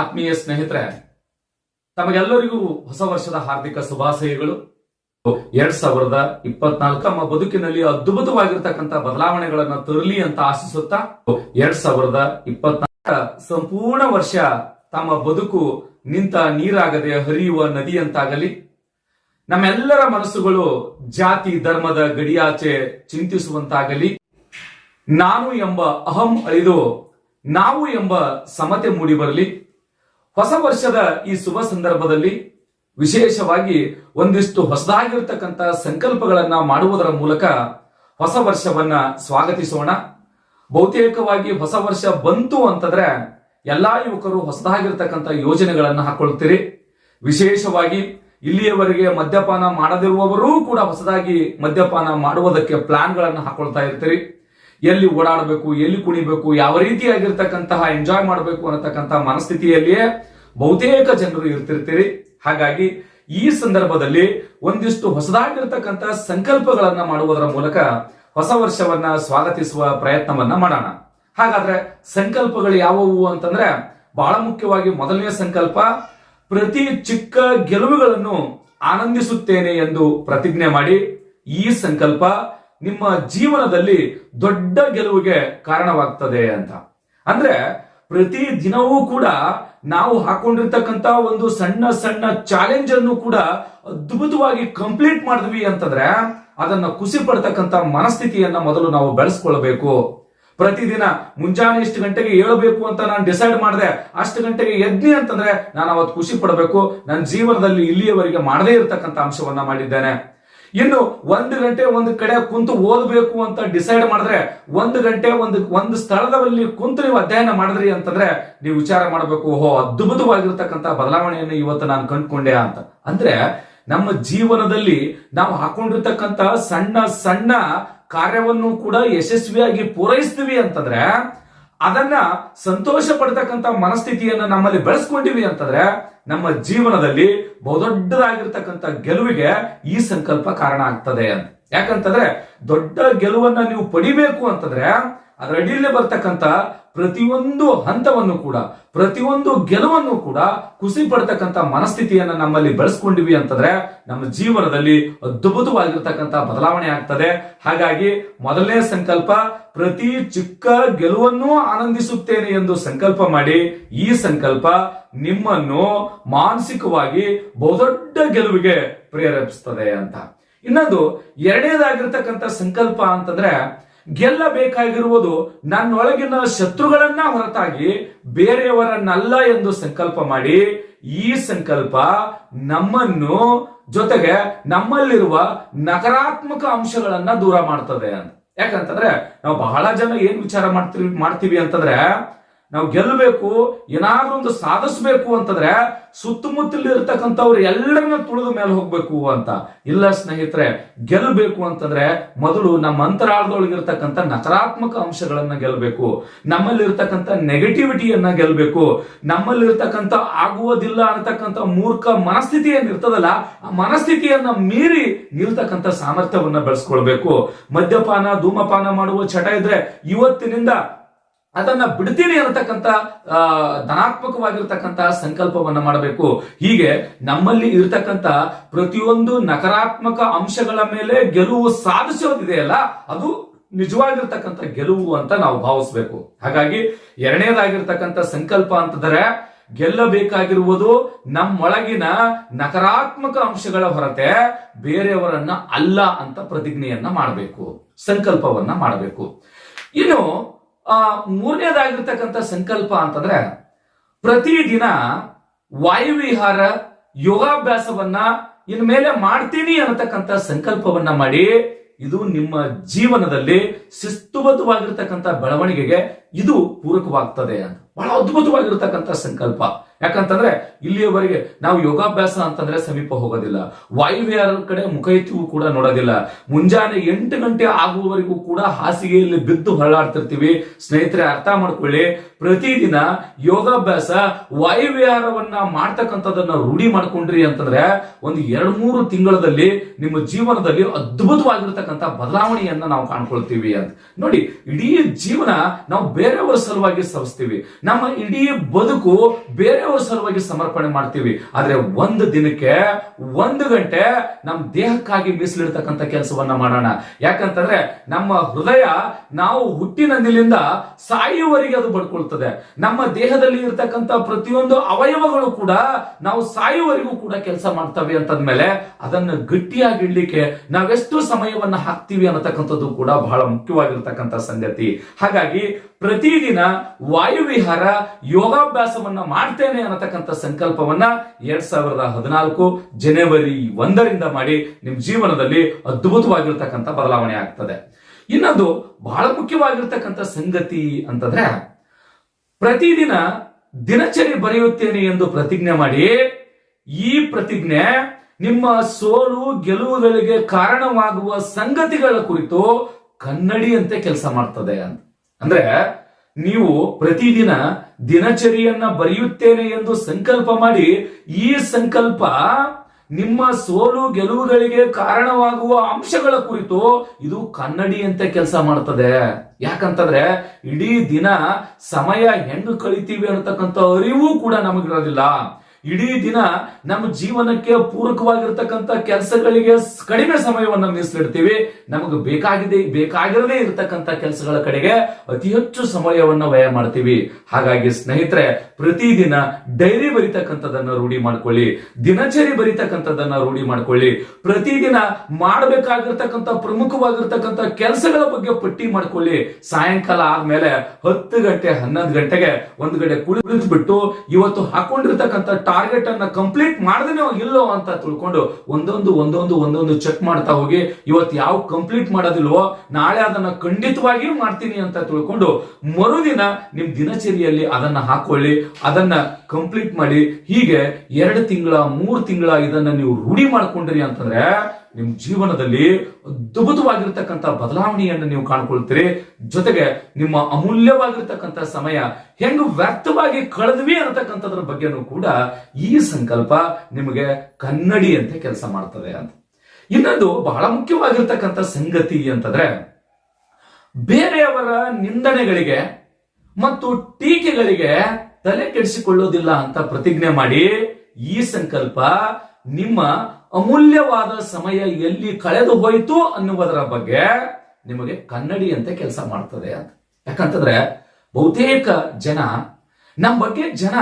ಆತ್ಮೀಯ ಸ್ನೇಹಿತರೆ, ತಮಗೆಲ್ಲರಿಗೂ ಹೊಸ ವರ್ಷದ ಹಾರ್ದಿಕ ಶುಭಾಶಯಗಳು. ಎರಡ್ ಸಾವಿರದ ಇಪ್ಪತ್ನಾಲ್ಕು ನಮ್ಮ ಬದುಕಿನಲ್ಲಿ ಅದ್ಭುತವಾಗಿರ್ತಕ್ಕಂಥ ಬದಲಾವಣೆಗಳನ್ನ ತರಲಿ ಅಂತ ಆಶಿಸುತ್ತಾ ಎರಡ್ ಸಾವಿರದ ಇಪ್ಪತ್ನಾಲ್ಕ ಸಂಪೂರ್ಣ ವರ್ಷ ತಮ್ಮ ಬದುಕು ನಿಂತ ನೀರಾಗದೆ ಹರಿಯುವ ನದಿಯಂತಾಗಲಿ ನಮ್ಮೆಲ್ಲರ ಮನಸ್ಸುಗಳು ಜಾತಿ, ಧರ್ಮದ ಗಡಿಯಾಚೆ ಚಿಂತಿಸುವಂತಾಗಲಿ, ನಾನು ಎಂಬ ಅಹಂ ಅಳಿದು ನಾವು ಎಂಬ ಸಮತೆ ಮೂಡಿಬರಲಿ ಹೊಸ ವರ್ಷದ ಈ ಶುಭ ಸಂದರ್ಭದಲ್ಲಿ ವಿಶೇಷವಾಗಿ ಒಂದಿಷ್ಟು ಹೊಸದಾಗಿರ್ತಕ್ಕಂಥ ಸಂಕಲ್ಪಗಳನ್ನ ಮಾಡುವುದರ ಮೂಲಕ ಹೊಸ ವರ್ಷವನ್ನ ಸ್ವಾಗತಿಸೋಣ. ಬಹುತೇಕವಾಗಿ ಹೊಸ ವರ್ಷ ಬಂತು ಅಂತಂದ್ರೆ ಎಲ್ಲಾ ಯುವಕರು ಹೊಸದಾಗಿರ್ತಕ್ಕಂಥ ಯೋಜನೆಗಳನ್ನ ಹಾಕೊಳ್ತೀರಿ. ವಿಶೇಷವಾಗಿ ಇಲ್ಲಿಯವರೆಗೆ ಮದ್ಯಪಾನ ಮಾಡದಿರುವವರೂ ಕೂಡ ಹೊಸದಾಗಿ ಮದ್ಯಪಾನ ಮಾಡುವುದಕ್ಕೆ ಪ್ಲಾನ್ಗಳನ್ನು ಹಾಕೊಳ್ತಾ ಇರ್ತೀರಿ. ಎಲ್ಲಿ ಓಡಾಡಬೇಕು, ಎಲ್ಲಿ ಕುಣಿಬೇಕು, ಯಾವ ರೀತಿಯಾಗಿರ್ತಕ್ಕಂತಹ ಎಂಜಾಯ್ ಮಾಡಬೇಕು ಅನ್ನತಕ್ಕಂತಹ ಮನಸ್ಥಿತಿಯಲ್ಲಿಯೇ ಬಹುತೇಕ ಜನರು ಇರ್ತಿರ್ತೀರಿ. ಹಾಗಾಗಿ ಈ ಸಂದರ್ಭದಲ್ಲಿ ಒಂದಿಷ್ಟು ಹೊಸದಾಗಿರ್ತಕ್ಕಂಥ ಸಂಕಲ್ಪಗಳನ್ನ ಮಾಡುವುದರ ಮೂಲಕ ಹೊಸ ವರ್ಷವನ್ನ ಸ್ವಾಗತಿಸುವ ಪ್ರಯತ್ನವನ್ನ ಮಾಡೋಣ. ಹಾಗಾದ್ರೆ ಸಂಕಲ್ಪಗಳು ಯಾವುವು ಅಂತಂದ್ರೆ ಬಹಳ ಮುಖ್ಯವಾಗಿ ಮೊದಲನೇ ಸಂಕಲ್ಪ, ಪ್ರತಿ ಚಿಕ್ಕ ಗೆಲುವುಗಳನ್ನು ಆನಂದಿಸುತ್ತೇನೆ ಎಂದು ಪ್ರತಿಜ್ಞೆ ಮಾಡಿ ಈ ಸಂಕಲ್ಪ ನಿಮ್ಮ ಜೀವನದಲ್ಲಿ ದೊಡ್ಡ ಗೆಲುವಿಗೆ ಕಾರಣವಾಗ್ತದೆ ಅಂತ. ಅಂದ್ರೆ ಪ್ರತಿ ದಿನವೂ ಕೂಡ ನಾವು ಹಾಕೊಂಡಿರ್ತಕ್ಕಂತ ಒಂದು ಸಣ್ಣ ಸಣ್ಣ ಚಾಲೆಂಜ್ ಅನ್ನು ಕೂಡ ಅದ್ಭುತವಾಗಿ ಕಂಪ್ಲೀಟ್ ಮಾಡಿದ್ವಿ ಅಂತಂದ್ರೆ ಅದನ್ನ ಖುಷಿ ಪಡ್ತಕ್ಕಂತ ಮನಸ್ಥಿತಿಯನ್ನ ಮೊದಲು ನಾವು ಬೆಳೆಸ್ಕೊಳ್ಬೇಕು. ಪ್ರತಿದಿನ ಮುಂಜಾನೆ ಇಷ್ಟು ಗಂಟೆಗೆ ಏಳಬೇಕು ಅಂತ ನಾನು ಡಿಸೈಡ್ ಮಾಡಿದೆ, ಅಷ್ಟು ಗಂಟೆಗೆ ಎದ್ನಿ ಅಂತಂದ್ರೆ ನಾನು ಅವತ್ತು ಖುಷಿ ಪಡಬೇಕು. ನನ್ನ ಜೀವನದಲ್ಲಿ ಇಲ್ಲಿಯವರೆಗೆ ಮಾಡದೇ ಇರತಕ್ಕಂತ ಅಂಶವನ್ನ ಮಾಡಿದ್ದೇನೆ. ಇನ್ನು ಒಂದು ಗಂಟೆ ಒಂದು ಕಡೆ ಕುಂತು ಓದಬೇಕು ಅಂತ ಡಿಸೈಡ್ ಮಾಡಿದ್ರೆ ಒಂದು ಗಂಟೆ ಒಂದು ಒಂದು ಸ್ಥಳದಲ್ಲಿ ಕುಂತು ನೀವು ಅಧ್ಯಯನ ಮಾಡಿದ್ರಿ ಅಂತಂದ್ರೆ ನೀವು ವಿಚಾರ ಮಾಡಬೇಕು, ಓಹೋ ಅದ್ಭುತವಾಗಿರ್ತಕ್ಕಂಥ ಬದಲಾವಣೆಯನ್ನು ಇವತ್ತು ನಾನು ಕಂಡುಕೊಂಡೆ ಅಂತ. ಅಂದ್ರೆ ನಮ್ಮ ಜೀವನದಲ್ಲಿ ನಾವು ಹಾಕೊಂಡಿರ್ತಕ್ಕಂಥ ಸಣ್ಣ ಸಣ್ಣ ಕಾರ್ಯವನ್ನು ಕೂಡ ಯಶಸ್ವಿಯಾಗಿ ಪೂರೈಸ್ತೀವಿ ಅಂತಂದ್ರೆ ಅದನ್ನ ಸಂತೋಷ ಪಡ್ತಕ್ಕಂಥ ಮನಸ್ಥಿತಿಯನ್ನ ನಮ್ಮಲ್ಲಿ ಬೆಳೆಸ್ಕೊಂಡಿವಿ ಅಂತಂದ್ರೆ ನಮ್ಮ ಜೀವನದಲ್ಲಿ ಬಹುದೊಡ್ಡದಾಗಿರ್ತಕ್ಕಂಥ ಗೆಲುವಿಗೆ ಈ ಸಂಕಲ್ಪ ಕಾರಣ ಆಗ್ತದೆ ಅಂತ. ಯಾಕಂತಂದ್ರೆ ದೊಡ್ಡ ಗೆಲುವನ್ನ ನೀವು ಪಡಿಬೇಕು ಅಂತಂದ್ರೆ ಅದರ ಬರ್ತಕ್ಕಂತ ಪ್ರತಿಯೊಂದು ಹಂತವನ್ನು ಕೂಡ, ಪ್ರತಿಯೊಂದು ಗೆಲುವನ್ನು ಕೂಡ ಖುಷಿ ಪಡ್ತಕ್ಕಂಥ ಮನಸ್ಥಿತಿಯನ್ನ ನಮ್ಮಲ್ಲಿ ಬೆಳೆಸ್ಕೊಂಡಿವಿ ಅಂತಂದ್ರೆ ನಮ್ಮ ಜೀವನದಲ್ಲಿ ಅದ್ಭುತವಾಗಿರ್ತಕ್ಕಂಥ ಬದಲಾವಣೆ ಆಗ್ತದೆ. ಹಾಗಾಗಿ ಮೊದಲನೇ ಸಂಕಲ್ಪ, ಪ್ರತಿ ಚಿಕ್ಕ ಗೆಲುವನ್ನು ಆನಂದಿಸುತ್ತೇನೆ ಎಂದು ಸಂಕಲ್ಪ ಮಾಡಿ ಈ ಸಂಕಲ್ಪ ನಿಮ್ಮನ್ನು ಮಾನಸಿಕವಾಗಿ ಬಹುದೊಡ್ಡ ಗೆಲುವಿಗೆ ಪ್ರೇರೇಪಿಸ್ತದೆ ಅಂತ. ಇನ್ನೊಂದು, ಎರಡನೇದಾಗಿರ್ತಕ್ಕಂಥ ಸಂಕಲ್ಪ ಅಂತಂದ್ರೆ ಗೆಲ್ಲಬೇಕಾಗಿರುವುದು ನನ್ನೊಳಗಿನ ಶತ್ರುಗಳನ್ನ ಹೊರತಾಗಿ ಬೇರೆಯವರನ್ನಲ್ಲ ಎಂದು ಸಂಕಲ್ಪ ಮಾಡಿ ಈ ಸಂಕಲ್ಪ ನಮ್ಮನ್ನು ಜೊತೆಗೆ ನಮ್ಮಲ್ಲಿರುವ ನಕಾರಾತ್ಮಕ ಅಂಶಗಳನ್ನ ದೂರ ಮಾಡ್ತದೆ ಅಂತ. ಯಾಕಂತಂದ್ರೆ ನಾವು ಬಹಳ ಜನ ಏನ್ ವಿಚಾರ ಮಾಡ್ತೀವಿ ಮಾಡ್ತೀವಿ ಅಂತಂದ್ರೆ ನಾವು ಗೆಲ್ಲಬೇಕು, ಏನಾದ್ರೂ ಒಂದು ಸಾಧಿಸ್ಬೇಕು ಅಂತಂದ್ರೆ ಸುತ್ತಮುತ್ತಲಿರ್ತಕ್ಕಂಥವ್ರು ಎಲ್ಲರನ್ನ ತುಳಿದ ಮೇಲೆ ಹೋಗ್ಬೇಕು ಅಂತ. ಇಲ್ಲ ಸ್ನೇಹಿತರೆ ಗೆಲ್ಲಬೇಕು ಅಂತಂದ್ರೆ ಮೊದಲು ನಮ್ಮ ಅಂತರಾಳದೊಳಗಿರ್ತಕ್ಕಂಥ ನಕಾರಾತ್ಮಕ ಅಂಶಗಳನ್ನ ಗೆಲ್ಲಬೇಕು ನಮ್ಮಲ್ಲಿರ್ತಕ್ಕಂಥ ನೆಗೆಟಿವಿಟಿಯನ್ನ ಗೆಲ್ಲಬೇಕು ನಮ್ಮಲ್ಲಿರ್ತಕ್ಕಂಥ ಆಗುವುದಿಲ್ಲ ಅಂತಕ್ಕಂಥ ಮೂರ್ಖ ಮನಸ್ಥಿತಿ ಏನಿರ್ತದಲ್ಲ ಆ ಮನಸ್ಥಿತಿಯನ್ನ ಮೀರಿ ನಿಲ್ತಕ್ಕಂಥ ಸಾಮರ್ಥ್ಯವನ್ನ ಬೆಳೆಸ್ಕೊಳ್ಬೇಕು. ಮದ್ಯಪಾನ, ಧೂಮಪಾನ ಮಾಡುವ ಚಟ ಇದ್ರೆ ಇವತ್ತಿನಿಂದ ಅದನ್ನ ಬಿಡ್ತೀನಿ ಅನ್ನತಕ್ಕಂಥ ಧನಾತ್ಮಕವಾಗಿರ್ತಕ್ಕಂಥ ಸಂಕಲ್ಪವನ್ನ ಮಾಡಬೇಕು. ಹೀಗೆ ನಮ್ಮಲ್ಲಿ ಇರತಕ್ಕಂಥ ಪ್ರತಿಯೊಂದು ನಕಾರಾತ್ಮಕ ಅಂಶಗಳ ಮೇಲೆ ಗೆಲುವು ಸಾಧಿಸೋದಿದೆಯಲ್ಲ, ಅದು ನಿಜವಾಗಿರ್ತಕ್ಕಂಥ ಗೆಲುವು ಅಂತ ನಾವು ಭಾವಿಸ್ಬೇಕು. ಹಾಗಾಗಿ ಎರಡನೇದಾಗಿರ್ತಕ್ಕಂಥ ಸಂಕಲ್ಪ ಅಂತಂದ್ರೆ, ಗೆಲ್ಲಬೇಕಾಗಿರುವುದು ನಮ್ಮೊಳಗಿನ ನಕಾರಾತ್ಮಕ ಅಂಶಗಳ ಹೊರತೆ ಬೇರೆಯವರನ್ನ ಅಲ್ಲ ಅಂತ ಪ್ರತಿಜ್ಞೆಯನ್ನ ಮಾಡಬೇಕು. ಸಂಕಲ್ಪವನ್ನ ಮಾಡಬೇಕು. ಇನ್ನು ಆ ಮೂರನೇದಾಗಿರ್ತಕ್ಕಂಥ ಸಂಕಲ್ಪ ಅಂತಂದ್ರೆ ಪ್ರತಿದಿನ ವಾಯುವಿಹಾರ ಯೋಗಾಭ್ಯಾಸವನ್ನ ಇನ್ಮೇಲೆ ಮಾಡ್ತೀನಿ ಅನ್ನತಕ್ಕಂಥ ಸಂಕಲ್ಪವನ್ನ ಮಾಡಿ, ಇದು ನಿಮ್ಮ ಜೀವನದಲ್ಲಿ ಶಿಸ್ತುಬದ್ಧವಾಗಿರ್ತಕ್ಕಂಥ ಬೆಳವಣಿಗೆಗೆ ಇದು ಪೂರಕವಾಗ್ತದೆ ಅಂತ. ಬಹಳ ಅದ್ಭುತವಾಗಿರ್ತಕ್ಕಂಥ ಸಂಕಲ್ಪ. ಯಾಕಂತಂದ್ರೆ ಇಲ್ಲಿಯವರೆಗೆ ನಾವು ಯೋಗಾಭ್ಯಾಸ ಅಂತಂದ್ರೆ ಸಮೀಪ ಹೋಗೋದಿಲ್ಲ. ವಾಯುವಿಹಾರ ಕಡೆ ಮುಖ ಕೂಡ ನೋಡೋದಿಲ್ಲ. ಮುಂಜಾನೆ ಎಂಟು ಗಂಟೆ ಆಗುವವರೆಗೂ ಕೂಡ ಹಾಸಿಗೆಯಲ್ಲಿ ಬಿದ್ದು ಹೊರಳಾಡ್ತಿರ್ತೀವಿ. ಸ್ನೇಹಿತರೆ, ಅರ್ಥ ಮಾಡ್ಕೊಳ್ಳಿ. ಪ್ರತಿದಿನ ಯೋಗಾಭ್ಯಾಸ ವಾಯುವಿಹಾರವನ್ನ ಮಾಡ್ತಕ್ಕಂಥದನ್ನ ರೂಢಿ ಮಾಡ್ಕೊಂಡ್ರಿ ಅಂತಂದ್ರೆ ಒಂದು ಎರಡು ಮೂರು ತಿಂಗಳಲ್ಲಿ ನಿಮ್ಮ ಜೀವನದಲ್ಲಿ ಅದ್ಭುತವಾಗಿರ್ತಕ್ಕಂಥ ಬದಲಾವಣೆಯನ್ನ ನಾವು ಕಾಣ್ಕೊಳ್ತೀವಿ ಅಂತ. ನೋಡಿ, ಇಡೀ ಜೀವನ ನಾವು ಬೇರೆಯವರ ಸಲುವಾಗಿ ಸವಿಸ್ತೀವಿ ನಮ್ಮ ಇಡೀ ಬದುಕು ಬೇರೆಯವರ ಬೇರೆಯವ್ರ ಸಲುವಾಗಿ ಸಮರ್ಪಣೆ ಮಾಡ್ತೀವಿ. ಆದ್ರೆ ಒಂದು ದಿನಕ್ಕೆ ಒಂದು ಗಂಟೆ ನಮ್ಮ ದೇಹಕ್ಕಾಗಿ ಮೀಸಲಿಡ್ತಕ್ಕಂಥ ಕೆಲಸವನ್ನ ಮಾಡೋಣ. ಯಾಕಂತಂದ್ರೆ ನಮ್ಮ ಹೃದಯ ನಾವು ಹುಟ್ಟಿನಂದಿಲಿಂದ ಸಾಯುವವರೆಗೆ ಅದು ಬಡ್ಕೊಳ್ತದೆ. ನಮ್ಮ ದೇಹದಲ್ಲಿ ಇರ್ತಕ್ಕಂಥ ಪ್ರತಿಯೊಂದು ಅವಯವಗಳು ಕೂಡ ನಾವು ಸಾಯುವವರೆಗೂ ಕೂಡ ಕೆಲಸ ಮಾಡ್ತವೆ ಅಂತಂದ್ಮೇಲೆ ಅದನ್ನ ಗಟ್ಟಿಯಾಗಿ ಇಡ್ಲಿಕ್ಕೆ ನಾವೆಷ್ಟು ಸಮಯವನ್ನ ಹಾಕ್ತೀವಿ ಅನ್ನತಕ್ಕಂಥದ್ದು ಕೂಡ ಬಹಳ ಮುಖ್ಯವಾಗಿರ್ತಕ್ಕಂಥ ಸಂಗತಿ. ಹಾಗಾಗಿ ಪ್ರತಿದಿನ ವಾಯುವಿಹಾರ ಯೋಗಾಭ್ಯಾಸವನ್ನ ಮಾಡ್ತೇನೆ ಅನ್ನತಕ್ಕಂಥ ಸಂಕಲ್ಪವನ್ನ ಎರಡ್ ಸಾವಿರದ ಹದಿನಾಲ್ಕು ಜನವರಿ ಒಂದರಿಂದ ಮಾಡಿ ನಿಮ್ಮ ಜೀವನದಲ್ಲಿ ಅದ್ಭುತವಾಗಿರ್ತಕ್ಕಂಥ ಬದಲಾವಣೆ ಆಗ್ತದೆ. ಇನ್ನೊಂದು ಬಹಳ ಮುಖ್ಯವಾಗಿರ್ತಕ್ಕಂಥ ಸಂಗತಿ ಅಂತಂದ್ರೆ, ಪ್ರತಿದಿನ ದಿನಚರಿ ಬರೆಯುತ್ತೇನೆ ಎಂದು ಪ್ರತಿಜ್ಞೆ ಮಾಡಿ, ಈ ಪ್ರತಿಜ್ಞೆ ನಿಮ್ಮ ಸೋಲು ಗೆಲುವುಗಳಿಗೆ ಕಾರಣವಾಗುವ ಸಂಗತಿಗಳ ಕುರಿತು ಕನ್ನಡಿಯಂತೆ ಕೆಲಸ ಮಾಡ್ತದೆ ಅಂತ. ಅಂದ್ರೆ ನೀವು ಪ್ರತಿದಿನ ದಿನಚರಿಯನ್ನ ಬರೆಯುತ್ತೇನೆ ಎಂದು ಸಂಕಲ್ಪ ಮಾಡಿ, ಈ ಸಂಕಲ್ಪ ನಿಮ್ಮ ಸೋಲು ಗೆಲುವುಗಳಿಗೆ ಕಾರಣವಾಗುವ ಅಂಶಗಳ ಕುರಿತು ಇದು ಕನ್ನಡಿಯಂತೆ ಕೆಲಸ ಮಾಡ್ತದೆ. ಯಾಕಂತಂದ್ರೆ, ಇಡೀ ದಿನ ಸಮಯ ಹೆಂಗ್ ಕಳಿತೀವಿ ಅನ್ನತಕ್ಕಂಥ ಅರಿವು ಕೂಡ ನಮಗಿರೋದಿಲ್ಲ. ಇಡೀ ದಿನ ನಮ್ಮ ಜೀವನಕ್ಕೆ ಪೂರಕವಾಗಿರ್ತಕ್ಕಂಥ ಕೆಲಸಗಳಿಗೆ ಕಡಿಮೆ ಸಮಯವನ್ನು ಮೀಸಲಿಡ್ತೀವಿ. ನಮಗೆ ಬೇಕಾಗಿದೆ, ಬೇಕಾಗಿರದೇ ಇರತಕ್ಕಂಥ ಕೆಲಸಗಳ ಕಡೆಗೆ ಅತಿ ಹೆಚ್ಚು ಸಮಯವನ್ನು ವ್ಯಯ ಮಾಡ್ತೀವಿ. ಹಾಗಾಗಿ ಸ್ನೇಹಿತರೆ, ಪ್ರತಿದಿನ ಡೈರಿ ಬರಿತಕ್ಕಂಥದನ್ನ ರೂಢಿ ಮಾಡ್ಕೊಳ್ಳಿ, ದಿನಚರಿ ಬರಿತಕ್ಕಂಥದನ್ನ ರೂಢಿ ಮಾಡ್ಕೊಳ್ಳಿ. ಪ್ರತಿದಿನ ಮಾಡಬೇಕಾಗಿರ್ತಕ್ಕಂಥ ಪ್ರಮುಖವಾಗಿರ್ತಕ್ಕಂಥ ಕೆಲಸಗಳ ಬಗ್ಗೆ ಪಟ್ಟಿ ಮಾಡ್ಕೊಳ್ಳಿ. ಸಾಯಂಕಾಲ ಆದ್ಮೇಲೆ ಹತ್ತು ಗಂಟೆ ಹನ್ನೊಂದು ಗಂಟೆಗೆ ಒಂದು ಗಂಟೆ ಕುಳಿತು ಬಿಟ್ಟು ಇವತ್ತು ಹಾಕೊಂಡಿರ್ತಕ್ಕಂಥ ಟಾರ್ಗೆಟ್ ಅನ್ನ ಕಂಪ್ಲೀಟ್ ಮಾಡದೇ ಇಲ್ಲೋ ಅಂತ ತಿಳ್ಕೊಂಡು ಒಂದೊಂದು ಒಂದೊಂದು ಒಂದೊಂದು ಚೆಕ್ ಮಾಡ್ತಾ ಹೋಗಿ ಇವತ್ತು ಯಾವ ಕಂಪ್ಲೀಟ್ ಮಾಡೋದಿಲ್ವೋ, ನಾಳೆ ಅದನ್ನ ಖಂಡಿತವಾಗಿಯೂ ಮಾಡ್ತೀನಿ ಅಂತ ತಿಳ್ಕೊಂಡು ಮರುದಿನ ನಿಮ್ ದಿನಚರಿಯಲ್ಲಿ ಅದನ್ನ ಹಾಕೊಳ್ಳಿ, ಅದನ್ನ ಕಂಪ್ಲೀಟ್ ಮಾಡಿ, ಹೀಗೆ ಎರಡು ತಿಂಗಳ, ಮೂರು ತಿಂಗಳ ಇದನ್ನ ನೀವು ರೂಢಿ ಮಾಡ್ಕೊಂಡ್ರಿ ಅಂತಂದ್ರೆ ನಿಮ್ ಜೀವನದಲ್ಲಿ ಅದ್ಭುತವಾಗಿರ್ತಕ್ಕಂಥ ಬದಲಾವಣೆಯನ್ನು ನೀವು ಕಾಣ್ಕೊಳ್ತೀರಿ. ಜೊತೆಗೆ ನಿಮ್ಮ ಅಮೂಲ್ಯವಾಗಿರ್ತಕ್ಕಂಥ ಸಮಯ ಹೆಂಗ್ ವ್ಯರ್ಥವಾಗಿ ಕಳೆದ್ವಿ ಅನ್ನತಕ್ಕಂಥದ್ರ ಬಗ್ಗೆನೂ ಕೂಡ ಈ ಸಂಕಲ್ಪ ನಿಮಗೆ ಕನ್ನಡಿಯಂತೆ ಕೆಲಸ ಮಾಡ್ತದೆ ಅಂತ. ಇನ್ನೊಂದು ಬಹಳ ಮುಖ್ಯವಾಗಿರ್ತಕ್ಕಂಥ ಸಂಗತಿ ಅಂತಂದ್ರೆ, ಬೇರೆಯವರ ನಿಂದನೆಗಳಿಗೆ ಮತ್ತು ಟೀಕೆಗಳಿಗೆ ತಲೆ ಕೆಡಿಸಿಕೊಳ್ಳೋದಿಲ್ಲ ಅಂತ ಪ್ರತಿಜ್ಞೆ ಮಾಡಿ ಈ ಸಂಕಲ್ಪ ನಿಮ್ಮ ಅಮೂಲ್ಯವಾದ ಸಮಯ ಎಲ್ಲಿ ಕಳೆದು ಹೋಯಿತು ಅನ್ನುವುದರ ಬಗ್ಗೆ ನಿಮಗೆ ಕನ್ನಡಿಯಂತೆ ಕೆಲಸ ಮಾಡ್ತದೆ ಅಂತ. ಯಾಕಂತಂದ್ರೆ ಬಹುತೇಕ ಜನ ನಮ್ಮ ಬಗ್ಗೆ ಜನ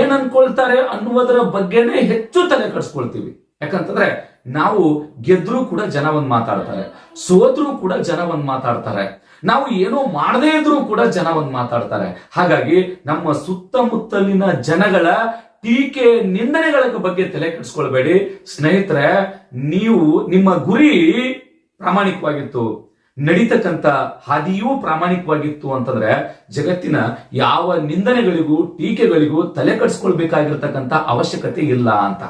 ಏನ್ ಅನ್ಕೊಳ್ತಾರೆ ಅನ್ನುವುದರ ಬಗ್ಗೆನೇ ಹೆಚ್ಚು ತಲೆ ಕಡಿಸ್ಕೊಳ್ತೀವಿ. ಯಾಕಂತಂದ್ರೆ ನಾವು ಗೆದ್ರು ಕೂಡ ಜನ ಒಂದ್ ಮಾತಾಡ್ತಾರೆ, ಸೋತ್ರು ಕೂಡ ಜನ ಒಂದ್ ಮಾತಾಡ್ತಾರೆ, ನಾವು ಏನೋ ಮಾಡದೇ ಇದ್ರೂ ಕೂಡ ಜನ ಒಂದ್ ಮಾತಾಡ್ತಾರೆ. ಹಾಗಾಗಿ ನಮ್ಮ ಸುತ್ತಮುತ್ತಲಿನ ಜನಗಳ ಟೀಕೆ ನಿಂದನೆಗಳ ಬಗ್ಗೆ ತಲೆ ಕೆಡಿಸ್ಕೊಳ್ಬೇಡಿ. ಸ್ನೇಹಿತರೆ, ನೀವು ನಿಮ್ಮ ಗುರಿ ಪ್ರಾಮಾಣಿಕವಾಗಿತ್ತು. ನಡೀತಕ್ಕಂಥ ಹಾದಿಯೂ ಪ್ರಾಮಾಣಿಕವಾಗಿತ್ತು ಅಂತಂದ್ರೆ ಜಗತ್ತಿನ ಯಾವ ನಿಂದನೆಗಳಿಗೂ ಟೀಕೆಗಳಿಗೂ ತಲೆ ಕೆಡಿಸ್ಕೊಳ್ಬೇಕಾಗಿರ್ತಕ್ಕಂಥ ಅವಶ್ಯಕತೆ ಇಲ್ಲ ಅಂತ.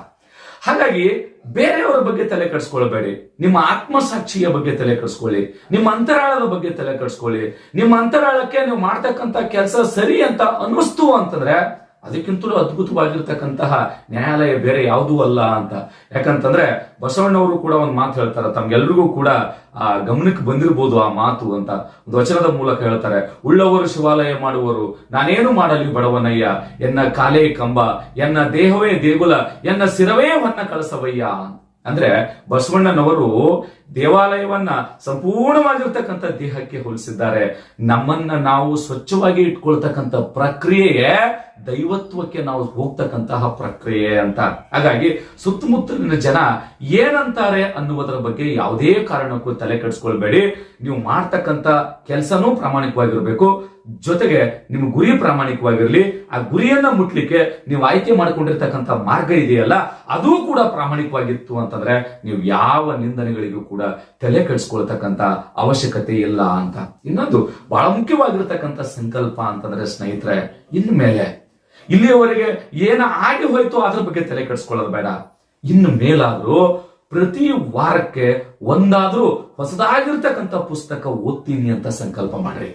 ಹಾಗಾಗಿ ಬೇರೆಯವರ ಬಗ್ಗೆ ತಲೆ ಕೆಡಿಸ್ಕೊಳ್ಬೇಡಿ. ನಿಮ್ಮ ಆತ್ಮಸಾಕ್ಷಿಯ ಬಗ್ಗೆ ತಲೆ ಕೆಡಿಸ್ಕೊಳ್ಳಿ. ನಿಮ್ಮ ಅಂತರಾಳದ ಬಗ್ಗೆ ತಲೆ ಕೆಡಿಸ್ಕೊಳ್ಳಿ. ನಿಮ್ಮ ಅಂತರಾಳಕ್ಕೆ ನೀವು ಮಾಡ್ತಕ್ಕಂಥ ಕೆಲಸ ಸರಿ ಅಂತ ಅನ್ನಿಸ್ತು ಅಂತಂದ್ರೆ ಅದಕ್ಕಿಂತಲೂ ಅದ್ಭುತವಾಗಿರ್ತಕ್ಕಂತಹ ನ್ಯಾಯಾಲಯ ಬೇರೆ ಯಾವುದೂ ಅಲ್ಲ ಅಂತ. ಯಾಕಂತಂದ್ರೆ ಬಸವಣ್ಣವರು ಕೂಡ ಒಂದು ಮಾತು ಹೇಳ್ತಾರೆ, ತಮ್ಗೆಲ್ರಿಗೂ ಕೂಡ, ಆ, ಗಮನಕ್ಕೆ ಬಂದಿರಬಹುದು ಆ ಮಾತು ಅಂತ. ಒಂದು ವಚನದ ಮೂಲಕ ಹೇಳ್ತಾರೆ, ಉಳ್ಳವರು ಶಿವಾಲಯ ಮಾಡುವರು, ನಾನೇನು ಮಾಡಲಿ ಬಡವನಯ್ಯ? ಎನ್ನ ಕಾಲೇ ಕಂಬ, ಎನ್ನ ದೇಹವೇ ದೇಗುಲ, ಎನ್ನ ಸಿರವೇ ಹೊನ್ನ ಕಳಸವಯ್ಯ? ಅಂದ್ರೆ ಬಸವಣ್ಣನವರು ದೇವಾಲಯವನ್ನ ಸಂಪೂರ್ಣವಾಗಿರ್ತಕ್ಕಂಥ ದೇಹಕ್ಕೆ ಹೋಲಿಸಿದ್ದಾರೆ. ನಮ್ಮನ್ನ ನಾವು ಸ್ವಚ್ಛವಾಗಿ ಇಟ್ಕೊಳ್ತಕ್ಕಂಥ ಪ್ರಕ್ರಿಯೆಯೇ ದೈವತ್ವಕ್ಕೆ ನಾವು ಹೋಗ್ತಕ್ಕಂತಹ ಪ್ರಕ್ರಿಯೆ ಅಂತ. ಹಾಗಾಗಿ ಸುತ್ತಮುತ್ತಲಿನ ಜನ ಏನಂತಾರೆ ಅನ್ನುವುದರ ಬಗ್ಗೆ ಯಾವುದೇ ಕಾರಣಕ್ಕೂ ತಲೆ ಕೆಡಿಸ್ಕೊಳ್ಬೇಡಿ. ನೀವು ಮಾಡ್ತಕ್ಕಂಥ ಕೆಲಸನೂ ಪ್ರಾಮಾಣಿಕವಾಗಿರ್ಬೇಕು. ಜೊತೆಗೆ ನಿಮ್ಮ ಗುರಿ ಪ್ರಾಮಾಣಿಕವಾಗಿರಲಿ. ಆ ಗುರಿಯನ್ನ ಮುಟ್ಲಿಕ್ಕೆ ನೀವು ಆಯ್ಕೆ ಮಾಡಿಕೊಂಡಿರ್ತಕ್ಕಂಥ ಮಾರ್ಗ ಇದೆಯಲ್ಲ, ಅದೂ ಕೂಡ ಪ್ರಾಮಾಣಿಕವಾಗಿತ್ತು ಅಂತಂದ್ರೆ ನೀವು ಯಾವ ನಿಂದನೆಗಳಿಗೂ ಕೂಡ ತಲೆ ಕೆಡಿಸ್ಕೊಳ್ತಕ್ಕಂಥ ಅವಶ್ಯಕತೆ ಇಲ್ಲ ಅಂತ. ಇನ್ನೊಂದು ಬಹಳ ಮುಖ್ಯವಾಗಿರ್ತಕ್ಕಂಥ ಸಂಕಲ್ಪ ಅಂತಂದ್ರೆ ಸ್ನೇಹಿತರೆ ಇನ್ಮೇಲೆ ಇಲ್ಲಿಯವರೆಗೆ ಏನ ಆಗಿ ಹೋಯ್ತು ಅದ್ರ ಬಗ್ಗೆ ತಲೆ ಕೆಡಿಸ್ಕೊಳ್ಳೋದು ಬೇಡ. ಇನ್ನು ಮೇಲಾದ್ರೂ ಪ್ರತಿ ವಾರಕ್ಕೆ ಒಂದಾದ್ರೂ ಹೊಸದಾಗಿರ್ತಕ್ಕಂಥ ಪುಸ್ತಕ ಓದ್ತೀನಿ ಅಂತ ಸಂಕಲ್ಪ ಮಾಡ್ರಿ.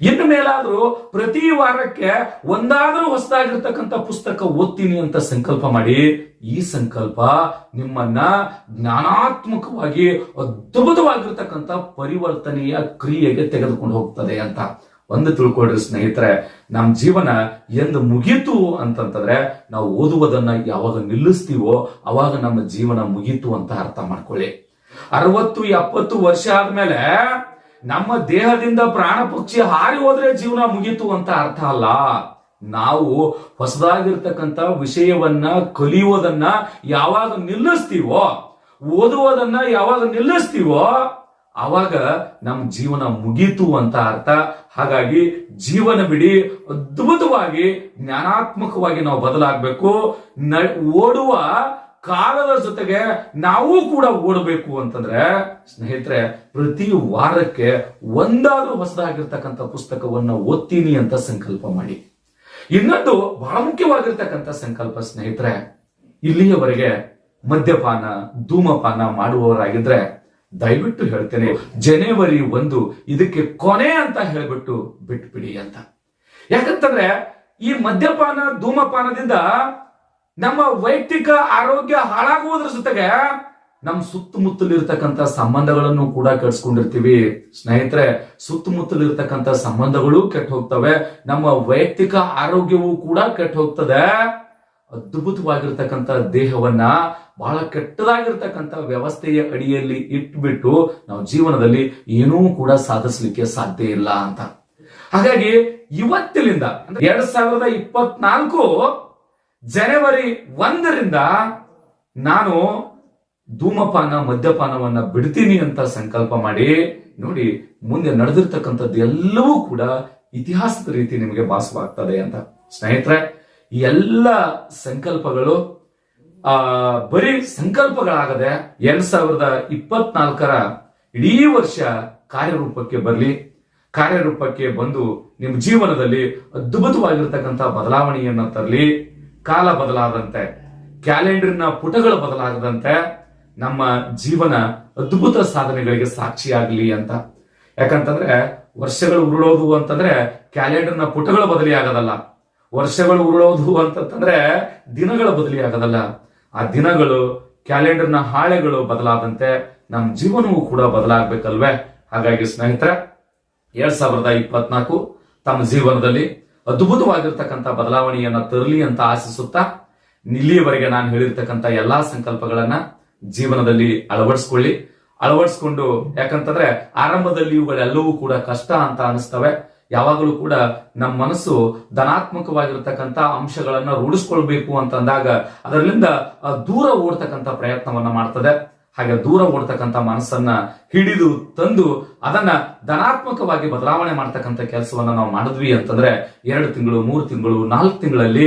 ಇನ್ನು ಮೇಲಾದರೂ ಪ್ರತಿ ವಾರಕ್ಕೆ ಒಂದಾದ್ರೂ ಹೊಸದಾಗಿರ್ತಕ್ಕಂಥ ಪುಸ್ತಕ ಓದ್ತೀನಿ ಅಂತ ಸಂಕಲ್ಪ ಮಾಡಿ, ಈ ಸಂಕಲ್ಪ ನಿಮ್ಮನ್ನ ಜ್ಞಾನಾತ್ಮಕವಾಗಿ ಅದ್ಭುತವಾಗಿರ್ತಕ್ಕಂಥ ಪರಿವರ್ತನೆಯ ಕ್ರಿಯೆಗೆ ತೆಗೆದುಕೊಂಡು ಹೋಗ್ತದೆ ಅಂತ ಒಂದು ತಿಳ್ಕೊಳ್ರಿ ಸ್ನೇಹಿತರೆ ನಮ್ಮ ಜೀವನ ಎಂದು ಮುಗೀತು ಅಂತಂತಂದ್ರೆ ನಾವು ಓದುವುದನ್ನ ಯಾವಾಗ ನಿಲ್ಲಿಸ್ತೀವೋ ಅವಾಗ ನಮ್ಮ ಜೀವನ ಮುಗೀತು ಅಂತ ಅರ್ಥ ಮಾಡ್ಕೊಳ್ಳಿ. ಅರವತ್ತು ಎಪ್ಪತ್ತು ವರ್ಷ ಆದ್ಮೇಲೆ ನಮ್ಮ ದೇಹದಿಂದ ಪ್ರಾಣ ಪಕ್ಷಿ ಹಾರಿ ಹೋದ್ರೆ ಜೀವನ ಮುಗೀತು ಅಂತ ಅರ್ಥ ಅಲ್ಲ. ನಾವು ಹೊಸದಾಗಿರ್ತಕ್ಕಂಥ ವಿಷಯವನ್ನ ಕಲಿಯುವುದನ್ನ ಯಾವಾಗ ನಿಲ್ಲಿಸ್ತೀವೋ, ಓದುವುದನ್ನ ಯಾವಾಗ ನಿಲ್ಲಿಸ್ತೀವೋ, ಅವಾಗ ನಮ್ಮ ಜೀವನ ಮುಗೀತು ಅಂತ ಅರ್ಥ. ಹಾಗಾಗಿ ಜೀವನ ಬಿಡಿ, ಅದ್ಭುತವಾಗಿ, ಜ್ಞಾನಾತ್ಮಕವಾಗಿ ನಾವು ಬದಲಾಗಬೇಕು. ಓಡುವ ಕಾಲದ ಜೊತೆಗೆ ನಾವು ಕೂಡ ಓಡಬೇಕು ಅಂತಂದ್ರೆ, ಸ್ನೇಹಿತರೆ, ಪ್ರತಿ ವಾರಕ್ಕೆ ಒಂದಾದ್ರೂ ಹೊಸದಾಗಿರ್ತಕ್ಕಂಥ ಪುಸ್ತಕವನ್ನ ಓದ್ತೀನಿ ಅಂತ ಸಂಕಲ್ಪ ಮಾಡಿ. ಇನ್ನೊಂದು ಬಹಳ ಮುಖ್ಯವಾಗಿರ್ತಕ್ಕಂಥ ಸಂಕಲ್ಪ, ಸ್ನೇಹಿತರೆ, ಇಲ್ಲಿಯವರೆಗೆ ಮದ್ಯಪಾನ, ಧೂಮಪಾನ ಮಾಡುವವರಾಗಿದ್ರೆ, ದಯವಿಟ್ಟು ಹೇಳ್ತೇನೆ, ಜನವರಿ ಒಂದು ಇದಕ್ಕೆ ಕೊನೆ ಅಂತ ಹೇಳ್ಬಿಟ್ಟು ಬಿಟ್ಬಿಡಿ ಅಂತ. ಯಾಕಂತಂದ್ರೆ, ಈ ಮದ್ಯಪಾನ, ಧೂಮಪಾನದಿಂದ ನಮ್ಮ ವೈಯಕ್ತಿಕ ಆರೋಗ್ಯ ಹಾಳಾಗುವುದ್ರ ಜೊತೆಗೆ ನಮ್ಮ ಸುತ್ತಮುತ್ತಲಿರ್ತಕ್ಕಂಥ ಸಂಬಂಧಗಳನ್ನು ಕೂಡ ಕೆಡ್ಸ್ಕೊಂಡಿರ್ತೀವಿ. ಸ್ನೇಹಿತರೆ, ಸುತ್ತಮುತ್ತಲಿರ್ತಕ್ಕಂಥ ಸಂಬಂಧಗಳು ಕೆಟ್ಟ ಹೋಗ್ತವೆ. ನಮ್ಮ ವೈಯಕ್ತಿಕ ಆರೋಗ್ಯವೂ ಕೂಡ ಕೆಟ್ಟ ಹೋಗ್ತದೆ. ಅದ್ಭುತವಾಗಿರ್ತಕ್ಕಂಥ ದೇಹವನ್ನ ಬಹಳ ಕೆಟ್ಟದಾಗಿರ್ತಕ್ಕಂಥ ವ್ಯವಸ್ಥೆಯ ಅಡಿಯಲ್ಲಿ ಇಟ್ಬಿಟ್ಟು ನಾವು ಜೀವನದಲ್ಲಿ ಏನೂ ಕೂಡ ಸಾಧಿಸಲಿಕ್ಕೆ ಸಾಧ್ಯ ಇಲ್ಲ ಅಂತ. ಹಾಗಾಗಿ ಇವತ್ತಿನಿಂದ ಎರಡ್ ಸಾವಿರದ ಇಪ್ಪತ್ನಾಲ್ಕು ಜನವರಿ ಒಂದರಿಂದ ನಾನು ಧೂಮಪಾನ, ಮದ್ಯಪಾನವನ್ನ ಬಿಡ್ತೀನಿ ಅಂತ ಸಂಕಲ್ಪ ಮಾಡಿ, ನೋಡಿ, ಮುಂದೆ ನಡೆದಿರ್ತಕ್ಕಂಥದ್ದು ಎಲ್ಲವೂ ಕೂಡ ಇತಿಹಾಸದ ರೀತಿ ನಿಮಗೆ ಭಾಸವಾಗ್ತದೆ ಅಂತ. ಸ್ನೇಹಿತರೆ, ಈ ಎಲ್ಲ ಸಂಕಲ್ಪಗಳು, ಆ, ಬರೀ ಸಂಕಲ್ಪಗಳಾಗದೆ ಎರಡ್ ಸಾವಿರದ ಇಪ್ಪತ್ನಾಲ್ಕರ ಇಡೀ ವರ್ಷ ಕಾರ್ಯರೂಪಕ್ಕೆ ಬರಲಿ. ಕಾರ್ಯರೂಪಕ್ಕೆ ಬಂದು ನಿಮ್ಮ ಜೀವನದಲ್ಲಿ ಅದ್ಭುತವಾಗಿರ್ತಕ್ಕಂಥ ಬದಲಾವಣೆಯನ್ನ ತರಲಿ. ಕಾಲ ಬದಲಾದಂತೆ, ಕ್ಯಾಲೆಂಡರ್ನ ಪುಟಗಳು ಬದಲಾಗದಂತೆ ನಮ್ಮ ಜೀವನ ಅದ್ಭುತ ಸಾಧನೆಗಳಿಗೆ ಸಾಕ್ಷಿಯಾಗಲಿ ಅಂತ. ಯಾಕಂತಂದ್ರೆ, ವರ್ಷಗಳು ಉರುಳೋದು ಅಂತಂದ್ರೆ ಕ್ಯಾಲೆಂಡರ್ನ ಪುಟಗಳು ಬದಲಿ ಆಗೋದಲ್ಲ. ವರ್ಷಗಳು ಉರುಳೋದು ಅಂತಂದ್ರೆ ದಿನಗಳ ಬದಲಿ ಆಗೋದಲ್ಲ. ಆ ದಿನಗಳು, ಕ್ಯಾಲೆಂಡರ್ನ ಹಾಳೆಗಳು ಬದಲಾದಂತೆ ನಮ್ಮ ಜೀವನವೂ ಕೂಡ ಬದಲಾಗಬೇಕಲ್ವೇ? ಹಾಗಾಗಿ ಸ್ನೇಹಿತರೆ, ಎರಡ್ ಸಾವಿರದ ಇಪ್ಪತ್ನಾಲ್ಕು ತಮ್ಮ ಜೀವನದಲ್ಲಿ ಅದ್ಭುತವಾಗಿರ್ತಕ್ಕಂಥ ಬದಲಾವಣೆಯನ್ನ ತರಲಿ ಅಂತ ಆಶಿಸುತ್ತಾ ಇಲ್ಲಿಯವರೆಗೆ ನಾನು ಹೇಳಿರ್ತಕ್ಕಂಥ ಎಲ್ಲಾ ಸಂಕಲ್ಪಗಳನ್ನ ಜೀವನದಲ್ಲಿ ಅಳವಡಿಸ್ಕೊಳ್ಳಿ. ಅಳವಡಿಸ್ಕೊಂಡು ಯಾಕಂತಂದ್ರೆ ಆರಂಭದಲ್ಲಿ ಇವುಗಳೆಲ್ಲವೂ ಕೂಡ ಕಷ್ಟ ಅಂತ ಅನಿಸ್ತವೆ. ಯಾವಾಗಲೂ ಕೂಡ ನಮ್ಮ ಮನಸ್ಸು ಧನಾತ್ಮಕವಾಗಿರ್ತಕ್ಕಂಥ ಅಂಶಗಳನ್ನ ರೂಢಿಸ್ಕೊಳ್ಬೇಕು ಅಂತಂದಾಗ ಅದರಿಂದ ದೂರ ಓಡ್ತಕ್ಕಂಥ ಪ್ರಯತ್ನವನ್ನ ಮಾಡ್ತದೆ. ಹಾಗೆ ದೂರ ಓಡ್ತಕ್ಕಂಥ ಮನಸ್ಸನ್ನ ಹಿಡಿದು ತಂದು ಅದನ್ನ ಧನಾತ್ಮಕವಾಗಿ ಬದಲಾವಣೆ ಮಾಡ್ತಕ್ಕಂಥ ಕೆಲಸವನ್ನ ನಾವು ಮಾಡಿದ್ವಿ ಅಂತಂದ್ರೆ ಎರಡು ತಿಂಗಳು, ಮೂರು ತಿಂಗಳು, ನಾಲ್ಕು ತಿಂಗಳಲ್ಲಿ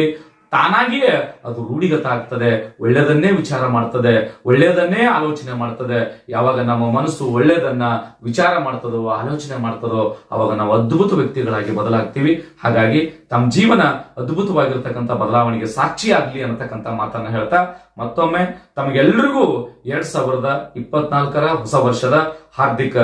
ತಾನಾಗಿಯೇ ಅದು ರೂಢಿಗತ ಆಗ್ತದೆ ಒಳ್ಳೆಯದನ್ನೇ ವಿಚಾರ ಮಾಡ್ತದೆ, ಒಳ್ಳೆಯದನ್ನೇ ಆಲೋಚನೆ ಮಾಡ್ತದೆ. ಯಾವಾಗ ನಮ್ಮ ಮನಸ್ಸು ಒಳ್ಳೆಯದನ್ನ ವಿಚಾರ ಮಾಡ್ತದೋ, ಆಲೋಚನೆ ಮಾಡ್ತದೋ, ಅವಾಗ ನಾವು ಅದ್ಭುತ ವ್ಯಕ್ತಿಗಳಾಗಿ ಬದಲಾಗ್ತೀವಿ. ಹಾಗಾಗಿ ತಮ್ಮ ಜೀವನ ಅದ್ಭುತವಾಗಿರ್ತಕ್ಕಂಥ ಬದಲಾವಣೆಗೆ ಸಾಕ್ಷಿಯಾಗಲಿ ಅನ್ನತಕ್ಕಂಥ ಮಾತನ್ನ ಹೇಳ್ತಾ, ಮತ್ತೊಮ್ಮೆ ತಮಗೆಲ್ಲರಿಗೂ ಎರಡ್ ಸಾವಿರದ ಇಪ್ಪತ್ನಾಲ್ಕರ ಹೊಸ ವರ್ಷದ ಹಾರ್ದಿಕ